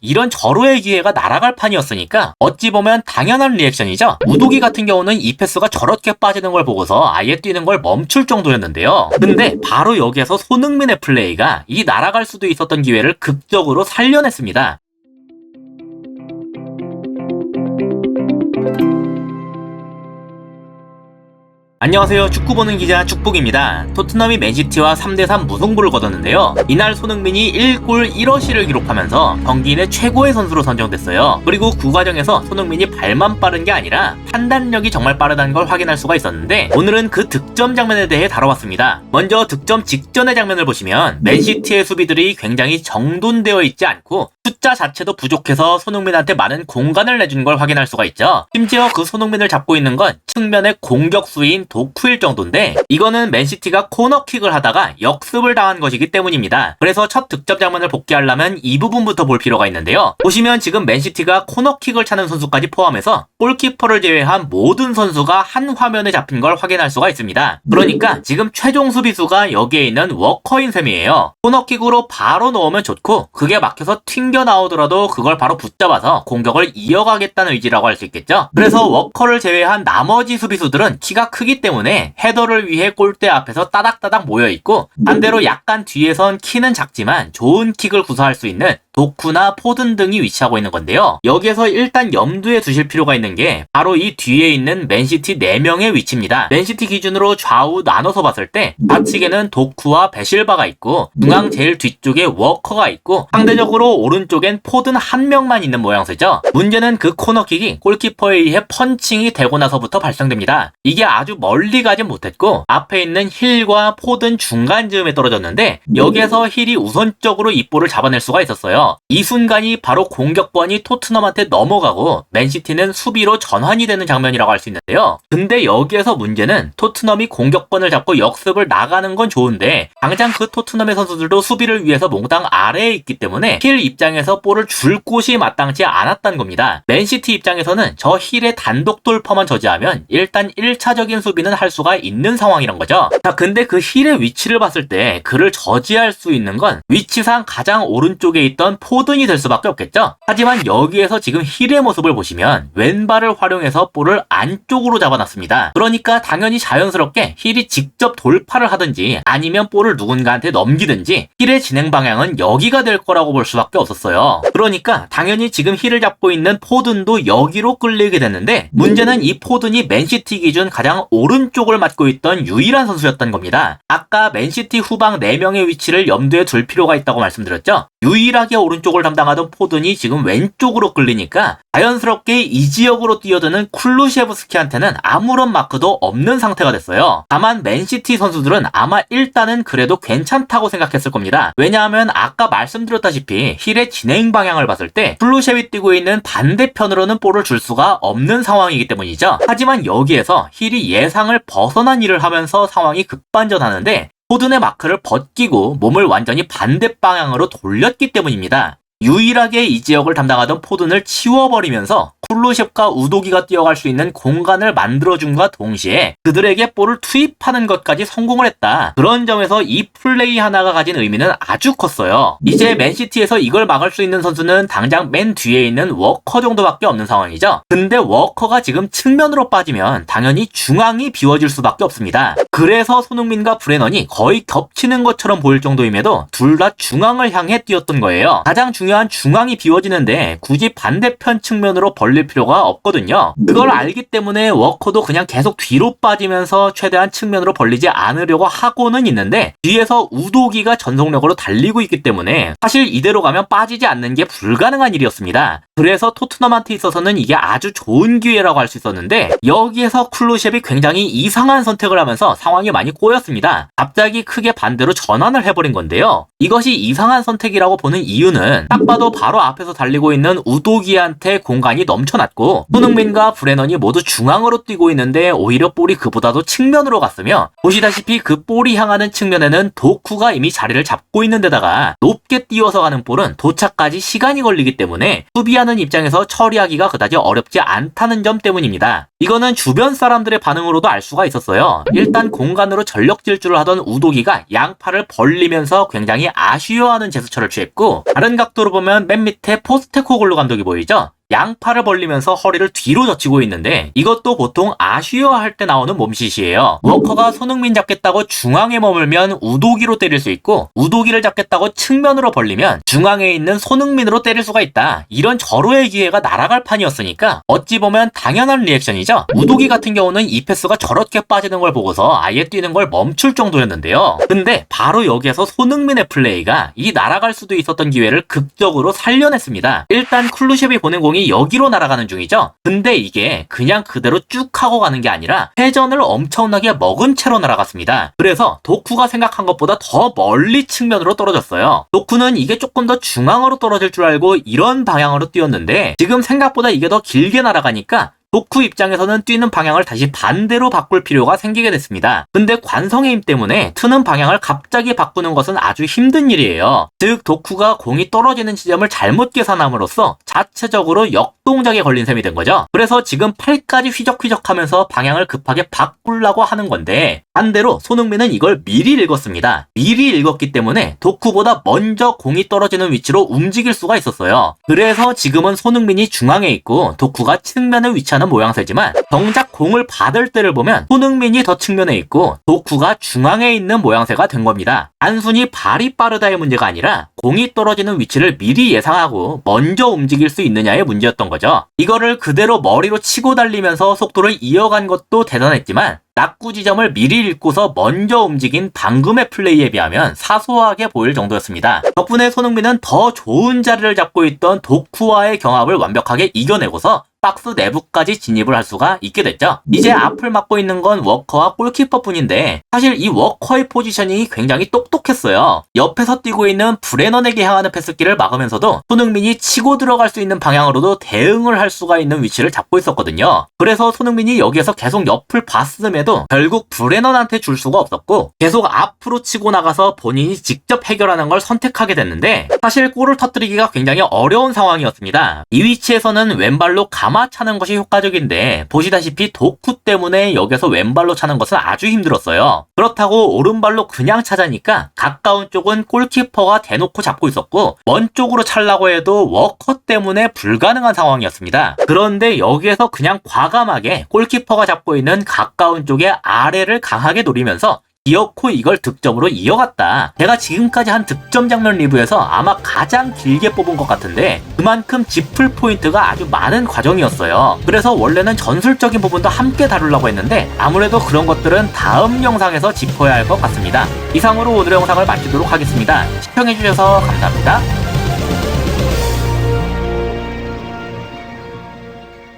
이런 절호의 기회가 날아갈 판이었으니까 어찌 보면 당연한 리액션이죠. 우도기 같은 경우는 이 패스가 저렇게 빠지는 걸 보고서 아예 뛰는 걸 멈출 정도였는데요. 근데 바로 여기에서 손흥민의 플레이가 이 날아갈 수도 있었던 기회를 극적으로 살려냈습니다. 안녕하세요. 축구 보는 기자 축복입니다. 토트넘이 맨시티와 3대3 무승부를 거뒀는데요. 이날 손흥민이 1골 1어시를 기록하면서 경기 내 최고의 선수로 선정됐어요. 그리고 그 과정에서 손흥민이 발만 빠른 게 아니라 판단력이 정말 빠르다는 걸 확인할 수가 있었는데 오늘은 그 득점 장면에 대해 다뤄봤습니다. 먼저 득점 직전의 장면을 보시면 맨시티의 수비들이 굉장히 정돈되어 있지 않고 숫자 자체도 부족해서 손흥민한테 많은 공간을 내준 걸 확인할 수가 있죠. 심지어 그 손흥민을 잡고 있는 건 측면의 공격수인 도쿠일 정도인데 이거는 맨시티가 코너킥을 하다가 역습을 당한 것이기 때문입니다. 그래서 첫 득점 장면을 복귀하려면 이 부분부터 볼 필요가 있는데요. 보시면 지금 맨시티가 코너킥을 차는 선수까지 포함해서 골키퍼를 제외한 모든 선수가 한 화면에 잡힌 걸 확인할 수가 있습니다. 그러니까 지금 최종 수비수가 여기에 있는 워커인 셈이에요. 코너킥으로 바로 넣으면 좋고 그게 막혀서 튕겨 나오더라도 그걸 바로 붙잡아서 공격을 이어가겠다는 의지라고 할 수 있겠죠. 그래서 워커를 제외한 나머지 수비수들은 키가 크기 때문에 헤더를 위해 골대 앞에서 따닥따닥 모여 있고 반대로 약간 뒤에선 키는 작지만 좋은 킥을 구사할 수 있는 도쿠나 포든 등이 위치하고 있는 건데요. 여기에서 일단 염두에 두실 필요가 있는 게 바로 이 뒤에 있는 맨시티 4명의 위치입니다. 맨시티 기준으로 좌우 나눠서 봤을 때 좌측에는 도쿠와 베실바가 있고 중앙 제일 뒤쪽에 워커가 있고 상대적으로 오른쪽엔 포든 한 명만 있는 모양새죠. 문제는 그 코너킥이 골키퍼에 의해 펀칭이 되고 나서부터 발생됩니다. 이게 아주 멀리 가진 못했고 앞에 있는 힐과 포든 중간 즈음에 떨어졌는데 여기에서 힐이 우선적으로 이 볼을 잡아낼 수가 있었어요. 이 순간이 바로 공격권이 토트넘한테 넘어가고 맨시티는 수비로 전환이 되는 장면이라고 할 수 있는데요. 근데 여기에서 문제는 토트넘이 공격권을 잡고 역습을 나가는 건 좋은데 당장 그 토트넘의 선수들도 수비를 위해서 몽땅 아래에 있기 때문에 힐 입장에서 볼을 줄 곳이 마땅치 않았다는 겁니다. 맨시티 입장에서는 저 힐의 단독 돌파만 저지하면 일단 1차적인 수비는 할 수가 있는 상황이란 거죠. 자, 근데 그 힐의 위치를 봤을 때 그를 저지할 수 있는 건 위치상 가장 오른쪽에 있던 포든이 될 수밖에 없겠죠. 하지만 여기에서 지금 힐의 모습을 보시면 왼발을 활용해서 볼을 안쪽으로 잡아놨습니다. 그러니까 당연히 자연스럽게 힐이 직접 돌파를 하든지 아니면 볼을 누군가한테 넘기든지 힐의 진행 방향은 여기가 될 거라고 볼 수밖에 없었어요. 그러니까 당연히 지금 힐을 잡고 있는 포든도 여기로 끌리게 됐는데 문제는 이 포든이 맨시티 기준 가장 오른쪽을 맡고 있던 유일한 선수였던 겁니다. 아까 맨시티 후방 4명의 위치를 염두에 둘 필요가 있다고 말씀드렸죠. 유일하게 오른쪽을 담당하던 포든이 지금 왼쪽으로 끌리니까 자연스럽게 이 지역으로 뛰어드는 쿨루셰브스키한테는 아무런 마크도 없는 상태가 됐어요. 다만 맨시티 선수들은 아마 일단은 그래도 괜찮다고 생각했을 겁니다. 왜냐하면 아까 말씀드렸다시피 힐의 진행 방향을 봤을 때 쿨루셰이 뛰고 있는 반대편으로는 볼을 줄 수가 없는 상황이기 때문이죠. 하지만 여기에서 힐이 예상을 벗어난 일을 하면서 상황이 급반전하는데 포든의 마크를 벗기고 몸을 완전히 반대 방향으로 돌렸기 때문입니다. 유일하게 이 지역을 담당하던 포든을 치워버리면서 쿨루셉과 우도기가 뛰어갈 수 있는 공간을 만들어준과 동시에 그들에게 볼을 투입하는 것까지 성공을 했다. 그런 점에서 이 플레이 하나가 가진 의미는 아주 컸어요. 이제 맨시티에서 이걸 막을 수 있는 선수는 당장 맨 뒤에 있는 워커 정도밖에 없는 상황이죠. 근데 워커가 지금 측면으로 빠지면 당연히 중앙이 비워질 수밖에 없습니다. 그래서 손흥민과 브레넌이 거의 겹치는 것처럼 보일 정도임에도 둘 다 중앙을 향해 뛰었던 거예요. 가장 중요 한 중앙이 비워지는데 굳이 반대편 측면으로 벌릴 필요가 없거든요. 그걸 알기 때문에 워커도 그냥 계속 뒤로 빠지면서 최대한 측면으로 벌리지 않으려고 하고는 있는데 뒤에서 우도기가 전속력으로 달리고 있기 때문에 사실 이대로 가면 빠지지 않는 게 불가능한 일이었습니다. 그래서 토트넘한테 있어서는 이게 아주 좋은 기회라고 할 수 있었는데 여기에서 쿨루셉이 굉장히 이상한 선택을 하면서 상황이 많이 꼬였습니다. 갑자기 크게 반대로 전환을 해버린 건데요. 이것이 이상한 선택이라고 보는 이유는 딱 봐도 바로 앞에서 달리고 있는 우도기한테 공간이 넘쳐났고 손흥민과 브레넌이 모두 중앙으로 뛰고 있는데 오히려 볼이 그보다도 측면으로 갔으며 보시다시피 그 볼이 향하는 측면에는 도쿠가 이미 자리를 잡고 있는 데다가 높게 뛰어서 가는 볼은 도착까지 시간이 걸리기 때문에 수비하는 입장에서 처리하기가 그다지 어렵지 않다는 점 때문입니다. 이거는 주변 사람들의 반응으로도 알 수가 있었어요. 일단 공간으로 전력 질주를 하던 우도기가 양팔을 벌리면서 굉장히 아쉬워하는 제스처를 취했고 다른 각도로 보면 맨 밑에 포스테코글루 감독이 보이죠? 양팔을 벌리면서 허리를 뒤로 젖히고 있는데 이것도 보통 아쉬워할 때 나오는 몸짓이에요. 워커가 손흥민 잡겠다고 중앙에 머물면 우도기로 때릴 수 있고 우도기를 잡겠다고 측면으로 벌리면 중앙에 있는 손흥민으로 때릴 수가 있다. 이런 절호의 기회가 날아갈 판이었으니까 어찌 보면 당연한 리액션이죠. 우도기 같은 경우는 이 패스가 저렇게 빠지는 걸 보고서 아예 뛰는 걸 멈출 정도였는데요. 근데 바로 여기에서 손흥민의 플레이가 이 날아갈 수도 있었던 기회를 극적으로 살려냈습니다. 일단 쿨루셰비 보낸 공이 여기로 날아가는 중이죠. 근데 이게 그냥 그대로 쭉 하고 가는 게 아니라 회전을 엄청나게 먹은 채로 날아갔습니다. 그래서 도쿠가 생각한 것보다 더 멀리 측면으로 떨어졌어요. 도쿠는 이게 조금 더 중앙으로 떨어질 줄 알고 이런 방향으로 뛰었는데 지금 생각보다 이게 더 길게 날아가니까 도쿠 입장에서는 뛰는 방향을 다시 반대로 바꿀 필요가 생기게 됐습니다. 근데 관성의 힘 때문에 트는 방향을 갑자기 바꾸는 것은 아주 힘든 일이에요. 즉, 도쿠가 공이 떨어지는 지점을 잘못 계산함으로써 자체적으로 역동작에 걸린 셈이 된 거죠. 그래서 지금 팔까지 휘적휘적하면서 방향을 급하게 바꾸려고 하는 건데 반대로 손흥민은 이걸 미리 읽었습니다. 미리 읽었기 때문에 도쿠보다 먼저 공이 떨어지는 위치로 움직일 수가 있었어요. 그래서 지금은 손흥민이 중앙에 있고 도쿠가 측면에 위치 하는 모양새지만 정작 공을 받을 때를 보면 손흥민이 더 측면에 있고 도쿠가 중앙에 있는 모양새가 된 겁니다. 단순히 발이 빠르다의 문제가 아니라 공이 떨어지는 위치를 미리 예상하고 먼저 움직일 수 있느냐의 문제였던 거죠. 이거를 그대로 머리로 치고 달리면서 속도를 이어간 것도 대단했지만 낙구 지점을 미리 읽고서 먼저 움직인 방금의 플레이에 비하면 사소하게 보일 정도였습니다. 덕분에 손흥민은 더 좋은 자리를 잡고 있던 도쿠와의 경합을 완벽하게 이겨내고서 박스 내부까지 진입을 할 수가 있게 됐죠. 이제 앞을 맡고 있는 건 워커와 골키퍼 뿐인데 사실 이 워커의 포지셔닝이 굉장히 똑똑했어요. 옆에서 뛰고 있는 브레넌에게 향하는 패스기를 막으면서도 손흥민이 치고 들어갈 수 있는 방향으로도 대응을 할 수가 있는 위치를 잡고 있었거든요. 그래서 손흥민이 여기에서 계속 옆을 봤음에도 결국 브레넌한테 줄 수가 없었고 계속 앞으로 치고 나가서 본인이 직접 해결하는 걸 선택하게 됐는데 사실 골을 터뜨리기가 굉장히 어려운 상황이었습니다. 이 위치에서는 왼발로 감아 차는 것이 효과적인데 보시다시피 도쿠 때문에 여기서 왼발로 차는 것은 아주 힘들었어요. 그렇다고 오른발로 그냥 차자니까 가까운 쪽은 골키퍼가 대놓고 잡고 있었고 먼 쪽으로 찰라고 해도 워커 때문에 불가능한 상황이었습니다. 그런데 여기에서 그냥 과감하게 골키퍼가 잡고 있는 가까운 쪽의 아래를 강하게 노리면서 기어코 이걸 득점으로 이어갔다. 제가 지금까지 한 득점 장면 리뷰에서 아마 가장 길게 뽑은 것 같은데 그만큼 짚을 포인트가 아주 많은 과정이었어요. 그래서 원래는 전술적인 부분도 함께 다루려고 했는데 아무래도 그런 것들은 다음 영상에서 짚어야 할 것 같습니다. 이상으로 오늘의 영상을 마치도록 하겠습니다. 시청해주셔서 감사합니다.